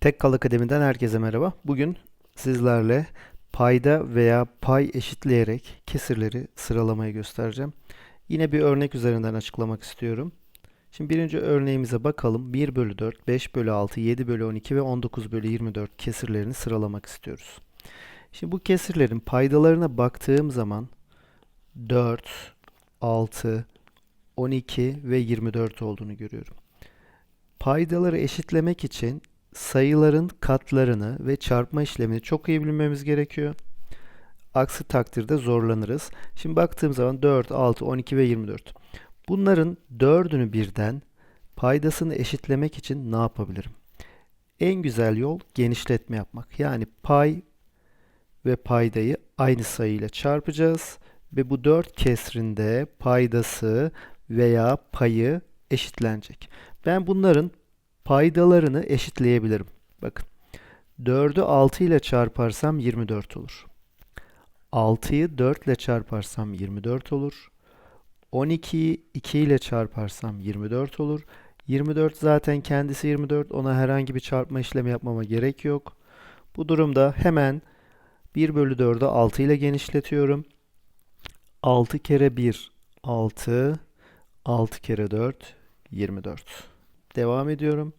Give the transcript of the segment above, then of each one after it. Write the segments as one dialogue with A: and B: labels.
A: Tekkal Akademi'den herkese merhaba. Bugün sizlerle payda veya pay eşitleyerek kesirleri sıralamayı göstereceğim. Yine bir örnek üzerinden açıklamak istiyorum. Şimdi birinci örneğimize bakalım. 1 bölü 4, 5 bölü 6, 7 bölü 12 ve 19 bölü 24 kesirlerini sıralamak istiyoruz. Şimdi bu kesirlerin paydalarına baktığım zaman 4, 6, 12 ve 24 olduğunu görüyorum. Paydaları eşitlemek için sayıların katlarını ve çarpma işlemini çok iyi bilmemiz gerekiyor. Aksi takdirde zorlanırız. Şimdi baktığım zaman 4, 6, 12 ve 24. Bunların dördünü birden paydasını eşitlemek için ne yapabilirim? En güzel yol genişletme yapmak. Yani pay ve paydayı aynı sayıyla çarpacağız ve bu 4 kesrinde paydası veya payı eşitlenecek. Ben bunların paydalarını eşitleyebilirim. Bakın. 4'ü 6 ile çarparsam 24 olur. 6'yı 4 ile çarparsam 24 olur. 12'yi 2 ile çarparsam 24 olur. 24 zaten kendisi 24. Ona herhangi bir çarpma işlemi yapmama gerek yok. Bu durumda hemen 1 bölü 4'ü 6 ile genişletiyorum. 6 kere 1 6 6 kere 4 24. Devam ediyorum.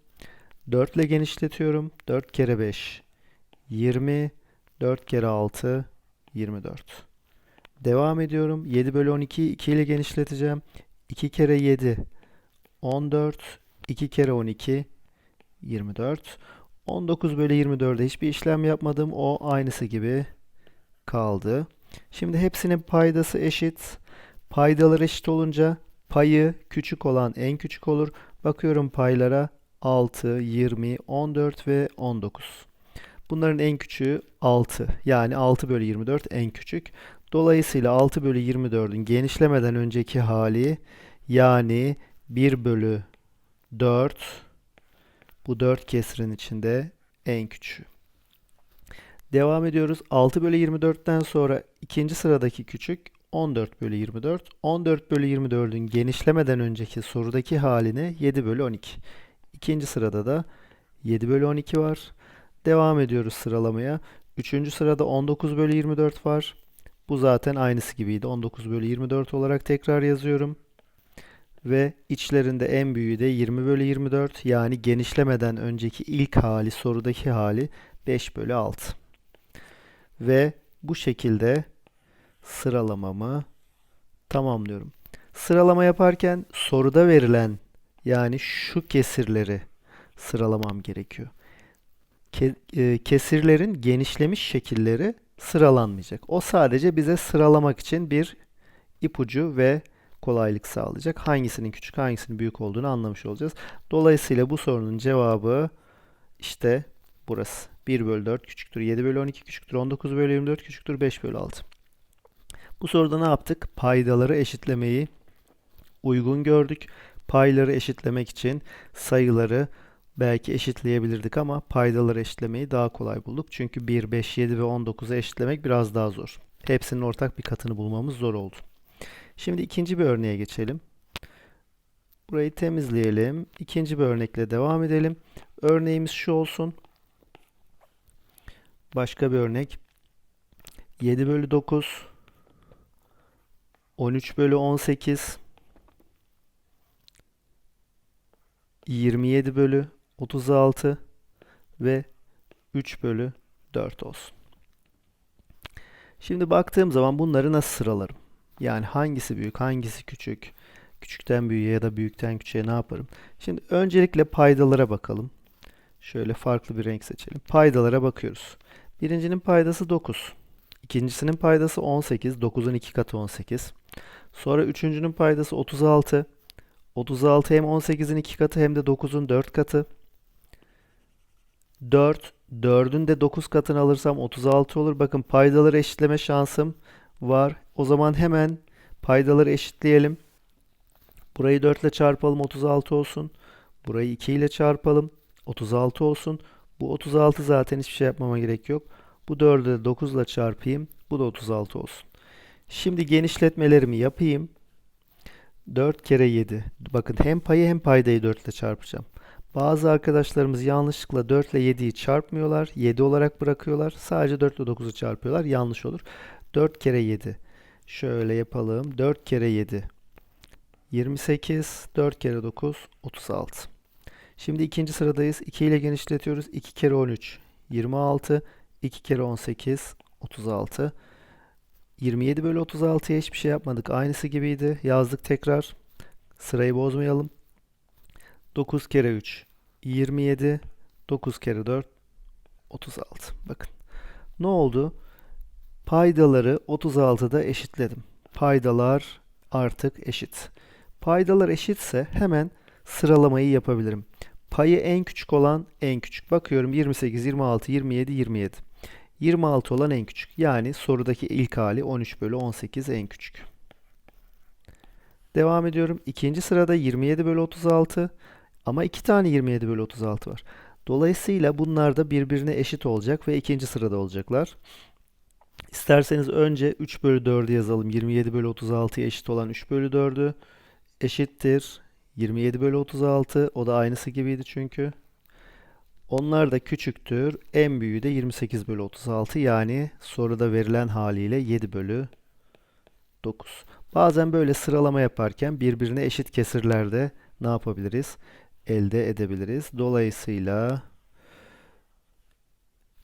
A: 4 ile genişletiyorum. 4 kere 5 20 4 kere 6 24. Devam ediyorum. 7 bölü 12 2 ile genişleteceğim. 2 kere 7 14 2 kere 12 24. 19 bölü 24'de hiçbir işlem yapmadım. O aynısı gibi kaldı. Şimdi hepsinin paydası eşit. Paydalar eşit olunca payı küçük olan en küçük olur. Bakıyorum paylara 6, 20, 14 ve 19. Bunların en küçüğü 6. Yani 6 bölü 24 en küçük. Dolayısıyla 6 bölü 24'ün genişlemeden önceki hali yani 1 bölü 4 bu 4 kesrin içinde en küçüğü. Devam ediyoruz. 6 bölü 24'ten sonra ikinci sıradaki küçük 14 bölü 24. 14 bölü 24'ün genişlemeden önceki sorudaki haline 7 bölü 12. İkinci sırada da 7 bölü 12 var. Devam ediyoruz sıralamaya. Üçüncü sırada 19 bölü 24 var. Bu zaten aynısı gibiydi. 19 bölü 24 olarak tekrar yazıyorum. Ve içlerinde en büyüğü de 20 bölü 24 yani genişlemeden önceki ilk hali sorudaki hali 5 bölü 6. Ve bu şekilde sıralamamı tamamlıyorum. Sıralama yaparken soruda verilen yani şu kesirleri sıralamam gerekiyor. E, kesirlerin genişlemiş şekilleri sıralanmayacak. O sadece bize sıralamak için bir ipucu ve kolaylık sağlayacak. Hangisinin küçük hangisinin büyük olduğunu anlamış olacağız. Dolayısıyla bu sorunun cevabı işte burası. 1 bölü 4 küçüktür 7 bölü 12 küçüktür 19 bölü 24 küçüktür 5 bölü 6. Bu soruda ne yaptık? Paydaları eşitlemeyi uygun gördük. Payları eşitlemek için sayıları belki eşitleyebilirdik ama paydaları eşitlemeyi daha kolay bulduk. Çünkü 1, 5, 7 ve 19'u eşitlemek biraz daha zor. Hepsinin ortak bir katını bulmamız zor oldu. Şimdi ikinci bir örneğe geçelim. Burayı temizleyelim. İkinci bir örnekle devam edelim. Örneğimiz şu olsun. Başka bir örnek. 7 bölü 9 13 bölü 18 27 bölü 36 ve 3 bölü 4 olsun. Şimdi baktığım zaman bunları nasıl sıralarım? Yani hangisi büyük, hangisi küçük, küçükten büyüğe ya da büyükten küçüğe ne yaparım? Şimdi öncelikle paydalara bakalım. Şöyle farklı bir renk seçelim. Paydalara bakıyoruz. Birincinin paydası 9. İkincisinin paydası 18. 9'un 2 katı 18. Sonra üçüncünün paydası 36. 36 hem 18'in 2 katı hem de 9'un 4 katı. 4. 4'ün de 9 katını alırsam 36 olur. Bakın paydaları eşitleme şansım var. O zaman hemen paydaları eşitleyelim. Burayı 4 ile çarpalım 36 olsun. Burayı 2 ile çarpalım 36 olsun. Bu 36 zaten hiçbir şey yapmama gerek yok. Bu 4'ü de 9 ile çarpayım. Bu da 36 olsun. Şimdi genişletmelerimi yapayım. 4 kere 7. Bakın hem payı hem paydayı 4 ile çarpacağım. Bazı arkadaşlarımız yanlışlıkla 4 ile 7'yi çarpmıyorlar. 7 olarak bırakıyorlar. Sadece 4 ile 9'u çarpıyorlar. Yanlış olur. 4 kere 7. Şöyle yapalım. 4 kere 7. 28. 4 kere 9. 36. Şimdi ikinci sıradayız. 2 ile genişletiyoruz. 2 kere 13. 26. 2 kere 18. 36. 27 bölü 36'ya hiçbir şey yapmadık. Aynısı gibiydi. Yazdık tekrar. Sırayı bozmayalım. 9 kere 3 27 9 kere 4 36 bakın ne oldu paydaları 36'da eşitledim paydalar artık eşit paydalar eşitse hemen sıralamayı yapabilirim payı en küçük olan en küçük bakıyorum 28 26 27 27 26 olan en küçük yani sorudaki ilk hali 13 bölü 18 en küçük Devam ediyorum. İkinci sırada 27 bölü 36 ama iki tane 27 bölü 36 var. Dolayısıyla bunlar da birbirine eşit olacak ve ikinci sırada olacaklar. İsterseniz önce 3 bölü 4'ü yazalım. 27 bölü 36'ya eşit olan 3 bölü 4'ü eşittir. 27 bölü 36 o da aynısı gibiydi çünkü. Onlar da küçüktür. En büyüğü de 28 bölü 36 yani soruda verilen haliyle 7 bölü 9. Bazen böyle sıralama yaparken birbirine eşit kesirlerde ne yapabiliriz? Elde edebiliriz. Dolayısıyla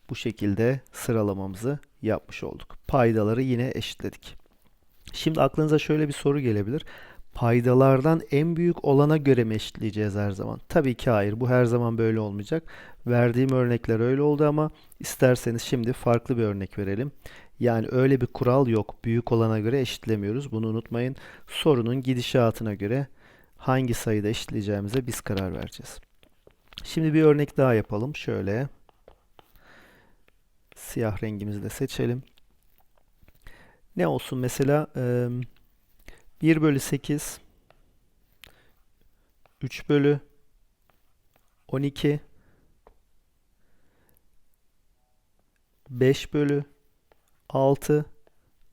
A: bu şekilde sıralamamızı yapmış olduk. Paydaları yine eşitledik. Şimdi aklınıza şöyle bir soru gelebilir. Paydalardan en büyük olana göre mi eşitleyeceğiz her zaman? Tabii ki hayır. Bu her zaman böyle olmayacak. Verdiğim örnekler öyle oldu ama isterseniz şimdi farklı bir örnek verelim. Yani öyle bir kural yok. Büyük olana göre eşitlemiyoruz. Bunu unutmayın. Sorunun gidişatına göre hangi sayıda eşitleyeceğimize biz karar vereceğiz. Şimdi bir örnek daha yapalım. Şöyle siyah rengimizi de seçelim. Ne olsun mesela 1 bölü 8 3 bölü 12 5 bölü 6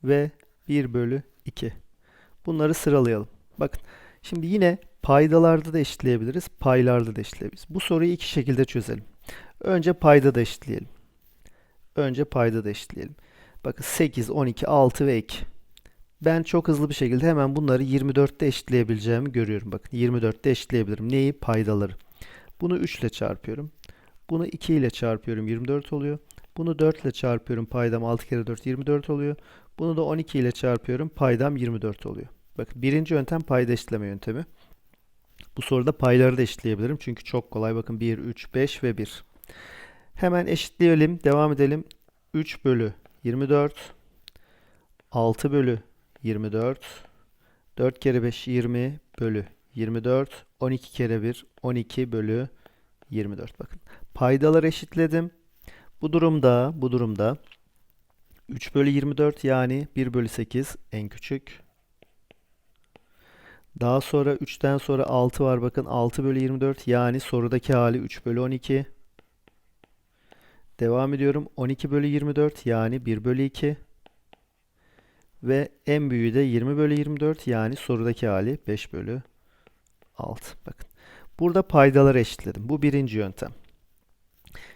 A: ve 1 bölü 2. Bunları sıralayalım. Bakın şimdi yine paydalarda da eşitleyebiliriz, paylarda da eşitleyebiliriz. Bu soruyu iki şekilde çözelim. Önce payda da eşitleyelim. Önce payda da eşitleyelim. Bakın 8, 12, 6 ve 2. Ben çok hızlı bir şekilde hemen bunları 24'te eşitleyebileceğimi görüyorum. Bakın 24'te eşitleyebilirim. Neyi? Paydaları. Bunu 3 ile çarpıyorum. Bunu 2 ile çarpıyorum. 24 oluyor. Bunu 4 ile çarpıyorum. Paydam 6 kere 4 24 oluyor. Bunu da 12 ile çarpıyorum. Paydam 24 oluyor. Bakın birinci yöntem payda eşitleme yöntemi. Bu soruda payları da eşitleyebilirim. Çünkü çok kolay. Bakın 1, 3, 5 ve 1. Hemen eşitleyelim. Devam edelim. 3 bölü 24. 6 bölü 24. 4 kere 5 20 bölü 24. 12 kere 1 12 bölü 24. Bakın paydalar eşitledim. Bu durumda, bu durumda 3 bölü 24 yani 1 bölü 8 en küçük. Daha sonra 3'ten sonra 6 var. Bakın 6 bölü 24 yani sorudaki hali 3 bölü 12. Devam ediyorum. 12 bölü 24 yani 1 bölü 2. Ve en büyüğü de 20 bölü 24 yani sorudaki hali 5 bölü 6. Bakın. Burada paydaları eşitledim. Bu birinci yöntem.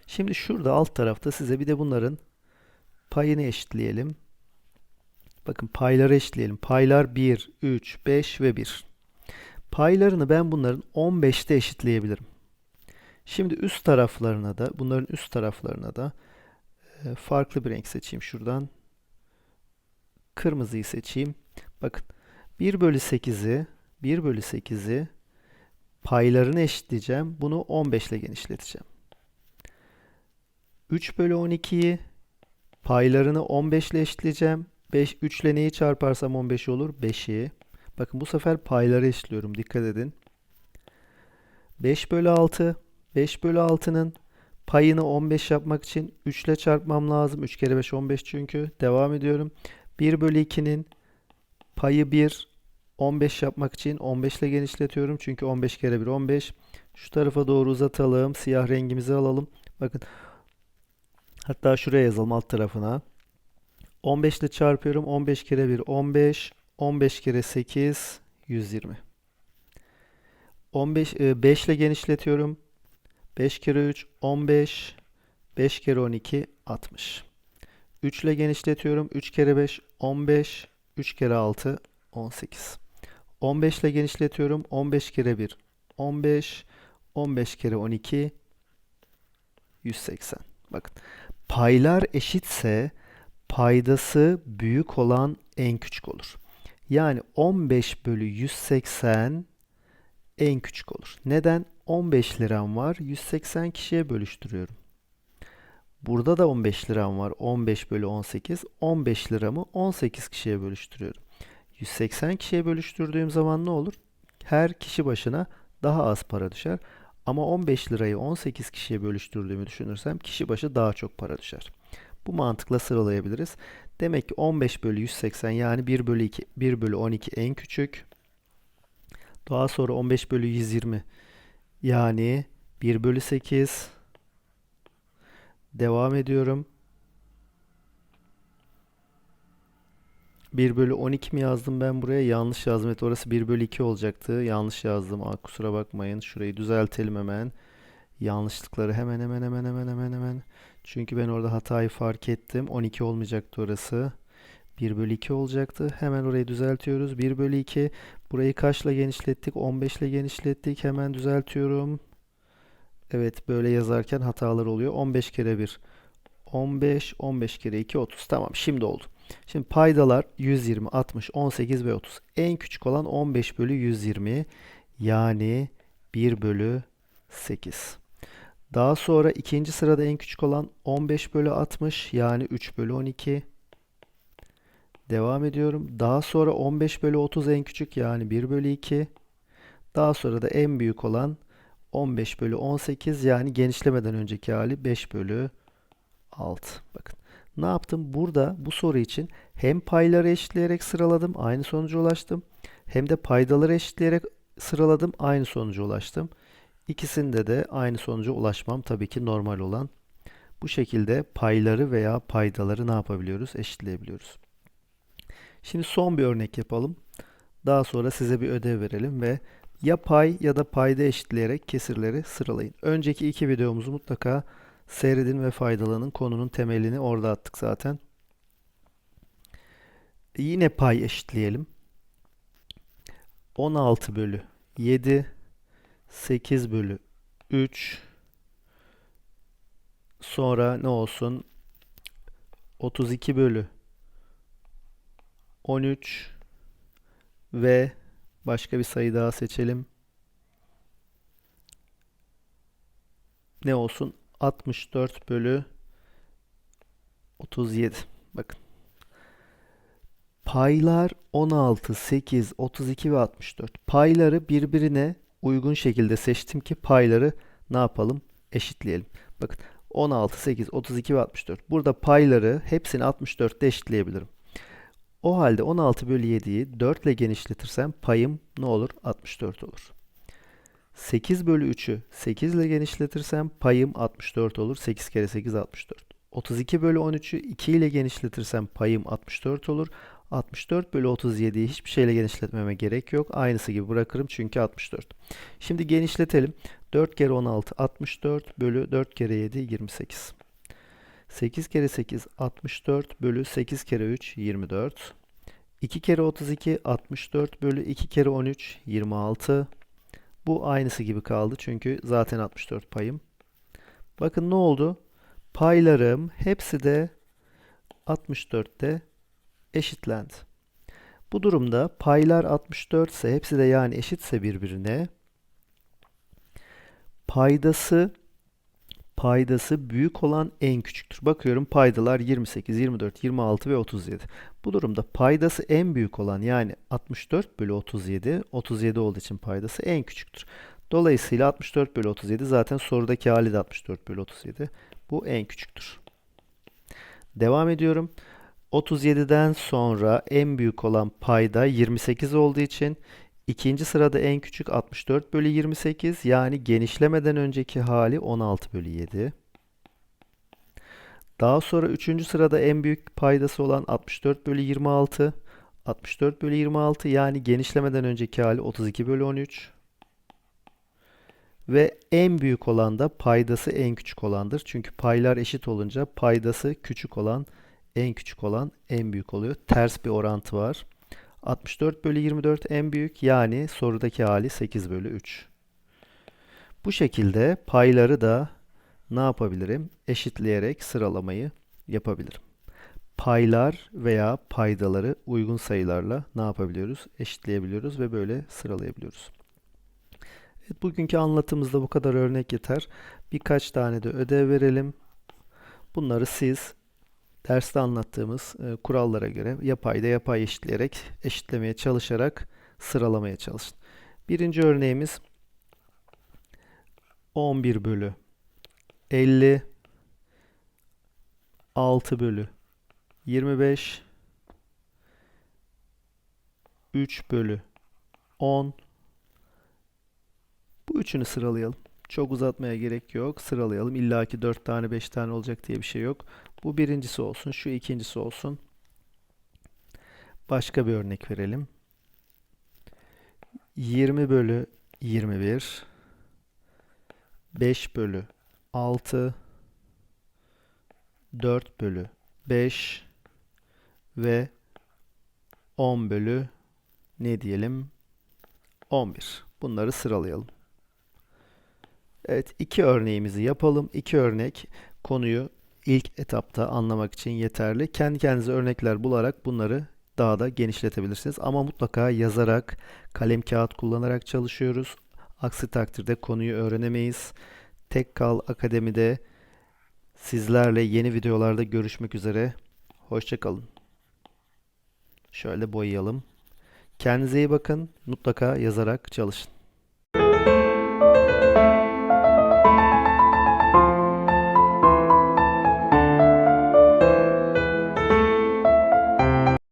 A: Şimdi şurada alt tarafta size bir de bunların payını eşitleyelim. Bakın payları eşitleyelim. Paylar 1, 3, 5 ve 1. Paylarını ben bunların 15'te eşitleyebilirim. Şimdi üst taraflarına da bunların üst taraflarına da e, farklı bir renk seçeyim şuradan. Kırmızıyı seçeyim. Bakın 1 bölü 8'i 1 bölü 8'i paylarını eşitleyeceğim. Bunu 15 ile genişleteceğim. 3 bölü 12'yi paylarını 15 ile eşitleyeceğim. 5, 3 ile neyi çarparsam 15 olur? 5'i. Bakın bu sefer payları eşitliyorum. Dikkat edin. 5 bölü 6. 5 bölü 6'nın payını 15 yapmak için 3 ile çarpmam lazım. 3 kere 5 15 çünkü. Devam ediyorum. 1 bölü 2'nin payı 1. 15 yapmak için 15 ile genişletiyorum. Çünkü 15 kere 1 15. Şu tarafa doğru uzatalım. Siyah rengimizi alalım. Bakın Hatta şuraya yazalım alt tarafına. 15 ile çarpıyorum. 15 kere 1 15. 15 kere 8 120. 15 5 ile genişletiyorum. 5 kere 3 15. 5 kere 12 60. 3 ile genişletiyorum. 3 kere 5 15. 3 kere 6 18. 15 ile genişletiyorum. 15 kere 1 15. 15 kere 12 180. Bakın paylar eşitse paydası büyük olan en küçük olur. Yani 15 bölü 180 en küçük olur. Neden? 15 liram var. 180 kişiye bölüştürüyorum. Burada da 15 liram var. 15 bölü 18. 15 liramı 18 kişiye bölüştürüyorum. 180 kişiye bölüştürdüğüm zaman ne olur? Her kişi başına daha az para düşer. Ama 15 lirayı 18 kişiye bölüştürdüğümü düşünürsem kişi başı daha çok para düşer. Bu mantıkla sıralayabiliriz. Demek ki 15 bölü 180 yani 1 bölü 2, 1 bölü 12 en küçük. Daha sonra 15 bölü 120 yani 1 bölü 8. Devam ediyorum. 1 bölü 12 mi yazdım ben buraya? Yanlış yazdım. Evet orası 1 bölü 2 olacaktı. Yanlış yazdım. Aa, kusura bakmayın. Şurayı düzeltelim hemen. Yanlışlıkları hemen hemen hemen hemen hemen hemen. Çünkü ben orada hatayı fark ettim. 12 olmayacaktı orası. 1 bölü 2 olacaktı. Hemen orayı düzeltiyoruz. 1 bölü 2. Burayı kaçla genişlettik? 15 ile genişlettik. Hemen düzeltiyorum. Evet böyle yazarken hatalar oluyor. 15 kere 1. 15. 15 kere 2 30. Tamam şimdi oldu. Şimdi paydalar 120, 60, 18 ve 30. En küçük olan 15 bölü 120 yani 1 bölü 8. Daha sonra ikinci sırada en küçük olan 15 bölü 60 yani 3 bölü 12. Devam ediyorum. Daha sonra 15 bölü 30 en küçük yani 1 bölü 2. Daha sonra da en büyük olan 15 bölü 18 yani genişlemeden önceki hali 5 bölü 6. Bakın ne yaptım? Burada bu soru için hem payları eşitleyerek sıraladım, aynı sonuca ulaştım. Hem de paydaları eşitleyerek sıraladım, aynı sonuca ulaştım. İkisinde de aynı sonuca ulaşmam tabii ki normal olan. Bu şekilde payları veya paydaları ne yapabiliyoruz? Eşitleyebiliyoruz. Şimdi son bir örnek yapalım. Daha sonra size bir ödev verelim ve ya pay ya da payda eşitleyerek kesirleri sıralayın. Önceki iki videomuzu mutlaka seyredin ve faydalanın. Konunun temelini orada attık zaten. Yine pay eşitleyelim. 16 bölü 7 8 bölü 3 sonra ne olsun 32 bölü 13 ve başka bir sayı daha seçelim. Ne olsun? 64 bölü 37. Bakın. Paylar 16, 8, 32 ve 64. Payları birbirine uygun şekilde seçtim ki payları ne yapalım? Eşitleyelim. Bakın 16, 8, 32 ve 64. Burada payları hepsini 64'te eşitleyebilirim. O halde 16 bölü 7'yi 4 ile genişletirsem payım ne olur? 64 olur. 8 bölü 3'ü 8 ile genişletirsem payım 64 olur. 8 kere 8 64. 32 bölü 13'ü 2 ile genişletirsem payım 64 olur. 64 bölü 37'yi hiçbir şeyle genişletmeme gerek yok. Aynısı gibi bırakırım çünkü 64. Şimdi genişletelim. 4 kere 16 64 bölü 4 kere 7 28. 8 kere 8 64 bölü 8 kere 3 24. 2 kere 32 64 bölü 2 kere 13 26. Bu aynısı gibi kaldı çünkü zaten 64 payım. Bakın ne oldu? Paylarım hepsi de 64'te eşitlendi. Bu durumda paylar 64 ise hepsi de yani eşitse birbirine paydası paydası büyük olan en küçüktür. Bakıyorum paydalar 28, 24, 26 ve 37. Bu durumda paydası en büyük olan yani 64 bölü 37, 37 olduğu için paydası en küçüktür. Dolayısıyla 64 bölü 37 zaten sorudaki hali de 64 bölü 37. Bu en küçüktür. Devam ediyorum. 37'den sonra en büyük olan payda 28 olduğu için ikinci sırada en küçük 64 bölü 28 yani genişlemeden önceki hali 16 bölü 7. Daha sonra üçüncü sırada en büyük paydası olan 64 bölü 26. 64 bölü 26 yani genişlemeden önceki hali 32 bölü 13. ve en büyük olan da paydası en küçük olandır. Çünkü paylar eşit olunca paydası küçük olan en küçük olan en büyük oluyor. Ters bir orantı var. 64 bölü 24 en büyük yani sorudaki hali 8 bölü 3. Bu şekilde payları da ne yapabilirim? Eşitleyerek sıralamayı yapabilirim. Paylar veya paydaları uygun sayılarla ne yapabiliyoruz? Eşitleyebiliyoruz ve böyle sıralayabiliyoruz. Evet, bugünkü anlatımızda bu kadar örnek yeter. Birkaç tane de ödev verelim. Bunları siz derste anlattığımız e, kurallara göre yapayda yapay eşitleyerek, eşitlemeye çalışarak sıralamaya çalışın. Birinci örneğimiz 11 bölü 50 6 bölü 25 3 bölü 10 Bu üçünü sıralayalım. Çok uzatmaya gerek yok. Sıralayalım. İlla ki 4 tane 5 tane olacak diye bir şey yok. Bu birincisi olsun. Şu ikincisi olsun. Başka bir örnek verelim. 20 bölü 21 5 bölü 6 4 bölü 5 ve 10 bölü ne diyelim 11. Bunları sıralayalım. Evet, iki örneğimizi yapalım. İki örnek konuyu ilk etapta anlamak için yeterli. Kendi kendinize örnekler bularak bunları daha da genişletebilirsiniz. Ama mutlaka yazarak, kalem kağıt kullanarak çalışıyoruz. Aksi takdirde konuyu öğrenemeyiz. Tek Kal Akademi'de sizlerle yeni videolarda görüşmek üzere. Hoşçakalın. Şöyle boyayalım. Kendinize iyi bakın. Mutlaka yazarak çalışın.